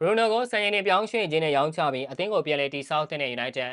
ဘရူနိုကိုစံချိန်တွေပြောင်းရွှေ့ခြင်းနဲ့ရောင်းချပြီးအသင်းကိုပြန်လည်တည်ဆောက်တဲ့ United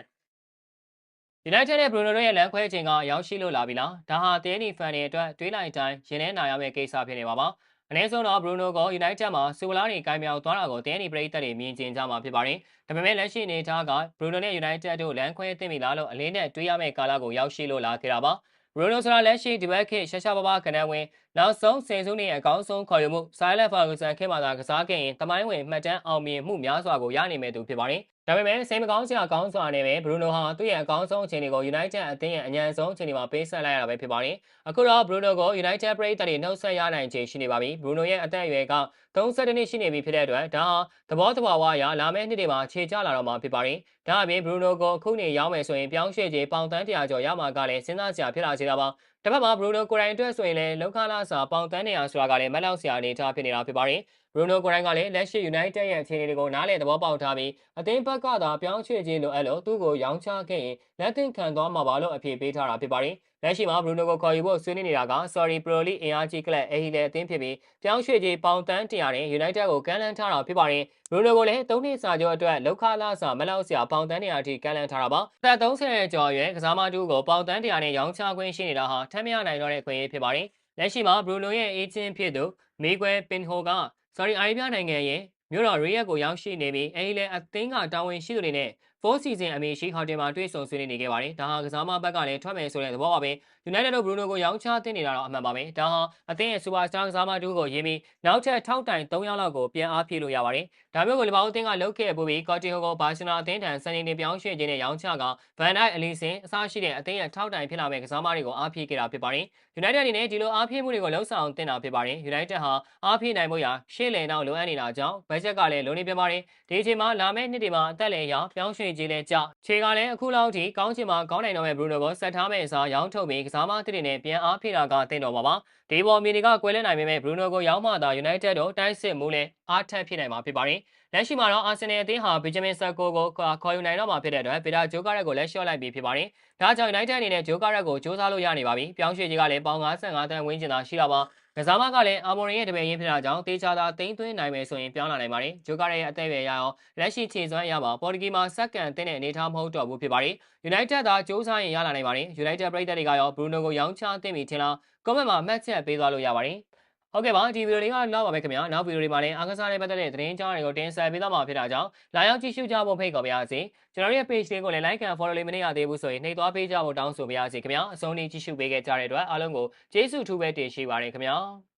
United နဲ့ Bruno တို့ရဲ့လမ်းခွဲချိန်ကရောက်ရှိလို့လာပြီလားဒါဟာတဲနီဖန်တွေအတွက်တွေးလိုက်တိုင်းရင်ထဲနာရမယ့်ကိစ္စဖြစ်နေပါပါအနည်းဆုံးတော့ Bruno ကို United မှာစူပလာတွေကိုင်မြောက်သွားတာကိုတဲနီပရိသတ်တွေမြင်ကျင်ကြမှာဖြစ်ပါတယ်ဒါပေမဲ့လက်ရှိအနေအထားက Bruno နဲ့ United တို့လမ်းခွဲသိမ့်ပြီလားလို့အလင်းနဲ့တွေးရမယ့်ကာလကိုရောက်ရှိလို့လာခဲ့တာပါဘ ရူနိုဆိုတာလက်ရှိဒီဘက်ခေတ်ရှာရှာပါပါကနန်းဝင်နောက်ဆုံးဆယ်စုနှစ်ရဲ့အကောင်းဆုံးခေါ်ယူမှုဆိုင်လက်ဖာဂူဆန်ခေတ်မှာသာကစားခဲ့ရင်တမိုင်းဝင်မှတ်တမ်းအောင်မြင်မှုများစွာကိုရနိုင်မဲ့သူဖြစ်ပါတယ်။ ဒါပေမဲ့စိတ်မကောင်းစရာကောင်းစွာနဲ့ပဲဘရူနိုဟာသူ့ရဲ့အကောင်းဆုံးအခြေအနေကို United အသင်းရဲ့အញ្ញံဆုံးအခြေအနေမှာပေးဆက်လိုက်ရတာပဲဖြစ်ပါတယ်။အခုတော့ဘရူနိုကို United ပရိသတ်တွေနှုတ်ဆက်ရနိုင်ခြေရှိနေပါပြီ။ဘရူနိုရဲ့အသက်အရွယ်က32နှစ်ရှိနေပြီဖြစ်တဲ့အတွက်ဒါဟာသဘောတဘာဝအရလာမယ့်နှစ်တွေမှာခြေကျလာတော့မှာဖြစ်ပါတယ်။ဒါအပြင်ဘရူနိုကိုအခုနေရောက်မယ်ဆိုရင်ပြောင်းရွှေ့ခြေပေါင်တန်း100ကျော်ရမှာကလည်းစဉ်းစားစရာဖြစ်လာစေတာပါ။ တစ်ဖက်မှာဘရူနိုကိုရိုင်အတွက်ဆိုရင်လည်းလောက်ခလာစာပေါင်တန်းနေရဆိုတာကလည်းမလောက်စရာအနေထားဖြစ်နေတာဖြစ်ပါတယ်ဘရူနိုကိုရိုင်ကလည်းလက်ရှိ United ရဲ့အခြေအနေတွေကိုနားလည်သဘောပေါက်ထားပြီးအသင်းဘက်ကသာပြောင်းရွှေ့ခြင်းလိုအပ်လို့သူ့ကိုရောင်းချခဲ့ရင်လက်သင့်ခံသွားမှာပါလို့အဖြေပေးထားတာဖြစ်ပါတယ် လက်ရှိမှာဘရူနိုကိုခေါ်ယူဖို့ဆွေးနွေးနေတာက Sorry Pro League အင်အားကြီးကလပ်အေဟီလေအသင်းဖြစ်ပြီးပြောင်းရွှေ့ခြင်းပေါင်တန်း100နဲ့ United ကိုကမ်းလှမ်းထားတာဖြစ်ပါတယ်ဘရူနိုကိုလည်း၃နှစ်စာချုပ်အတွက်လောက်ခလာစာမလောက်စရာပေါင်တန်း100အထိကမ်းလှမ်းထားတာပါသက်30ကျော်ရွယ်ကစားမတူကိုပေါင်တန်း100နဲ့ရောင်းချခွင့်ရှိနေတာဟာထမ်းမရနိုင်တော့တဲ့ခွင့်ရေးဖြစ်ပါတယ်လက်ရှိမှာဘရူနိုရဲ့အေဂျင့်ဖြစ်သူမီဂွယ်ပင်ဟိုက Sorry အာရီးဗျနိုင်ငံရဲ့မြို့တော်ရီယက်ကိုရောက်ရှိနေပြီးအဲဒီလည်းအသင်းကတာဝန်ရှိသူတွေနဲ့ 4 season အမည်ရှိဟိုတယ်မှာတွေ့ဆုံဆွေးနွေးနေခဲ့ပါတယ်။ဒါဟာကစားမဘက်ကလည်းထွက်မယ်ဆိုတဲ့သဘောပါပဲ။ United တို့ Bruno ကိုရောင်းချတင်နေတာတော့အမှန်ပါပဲ။ဒါဟာအသင်းရဲ့ superstar ကစားမတူကိုရင်းပြီးနောက်ထပ်ထောက်တိုင်3ယောက်လောက်ကိုပြန်အားဖြည့်လို့ရပါတယ်။ဒါမျိုးကိုလီဗာပူးအသင်းကလုပ်ခဲ့ပူပြီး Coutinho ကိုဘာစီလိုနာအသင်းထံစံချိန်တင်ပြောင်းရွှေ့ခြင်းနဲ့ရောင်းချက Van Dijk အလီဆင်အစားရှိတဲ့အသင်းရဲ့ထောက်တိုင်ဖြစ်လာမဲ့ကစားမတွေကိုအားဖြည့်ခဲ့တာဖြစ်ပါတယ်။ United အနေနဲ့ဒီလိုအားဖြည့်မှုတွေကိုလှုံ့ဆော်တင်တာဖြစ်ပါတယ်။ United ဟာအားဖြည့်နိုင်မှုရာရှေ့လည်နောက်လိုအပ်နေတာကြောင့်ဘတ်ဂျက်ကလည်းလုံးနေပြပါတယ်။ဒီအချိန်မှာလာမယ့်နှစ်တွေမှာအသက်လည်းရောပြောင်းရွှေ့ခြင်းလည်းကြခြေကလည်းအခုလောက်ထိကောင်းချင်မှကောင်းနိုင်တော့မဲ့ဘရူနိုကိုဆက်ထားမဲ့အစားရောင်းထုတ်ပြီးကစားမသစ်တွေနဲ့ပြန်အားဖြည့်တာကတင်တော်ပါပါဒီပေါ်မီနီကကွဲလဲနိုင်ပေမဲ့ဘရူနိုကိုရောင်းမှသာ United တို့တိုက်စစ်မှုနဲ့အားထက်ဖြစ်နိုင်မှာဖြစ်ပါတယ်လက်ရှိမှာတော့အာဆင်နယ်အသင်းဟာဘီဂျမင်ဆာကိုကိုခေါ်ယူနိုင်တော့မှာဖြစ်တဲ့အတွက်ဗီတာဂျိုကာရက်ကိုလက်လျှော့လိုက်ပြီးဖြစ်ပါတယ်။ဒါကြောင့် United အနေနဲ့ဂျိုကာရက်ကိုစူးစမ်းလို့ရနေပါပြီ။ပြောင်းရွှေ့ကြီးကလည်းပေါင်55တန်းဝန်းကျင်သာရှိတာပါကစားမကလည်းအာမော်ရင်ရဲ့တပည့်ရင်းဖြစ်တာကြောင့်တေချာသာတိမ့်သွင်းနိုင်မယ်ဆိုရင်ပြောင်းလာနိုင်ပါတယ်။ဂျိုကာရဲ့အသက်အရွယ်ရအောင်လက်ရှိခြေစွမ်းရပါပေါ်တူဂီမှာစက္ကန့်တင်းတဲ့အနေထားမဟုတ်တော့ဘူးဖြစ်ပါတယ်။ United သာစူးစမ်းရင်ရလာနိုင်ပါတယ်။ United ပရိသတ်တွေကရောဘရူနိုကိုရောင်းချတင်ပြီထင်လား။ comment မှာမှတ်ချက်ပေးသွားလို့ရပါတယ်။ ဟုတ်ကဲ့ပါဒီဗီဒီယိုလေးကတော့ပါပဲခင်ဗျာနောက်ဗီဒီယိုတွေမှာလည်းအားကစားနဲ့ပတ်သက်တဲ့သတင်းကြားတွေကိုတင်ဆက်ပေးသွားမှာဖြစ်တာကြောင့်လာရောက်ကြည့်ရှုကြဖို့ဖိတ်ခေါ်ပါရစေကျွန်တော်ရဲ့ page လေးကိုလည်း like and follow လေးမနေရသေးဘူးဆိုရင်နှိပ်သွားပေးကြဖို့တောင်းဆိုပါရစေခင်ဗျာအဆုံးထိကြည့်ရှုပေးခဲ့ကြတဲ့အတွက်အားလုံးကိုကျေးဇူးထူးပဲတင်ရှိပါတယ်ခင်ဗျာ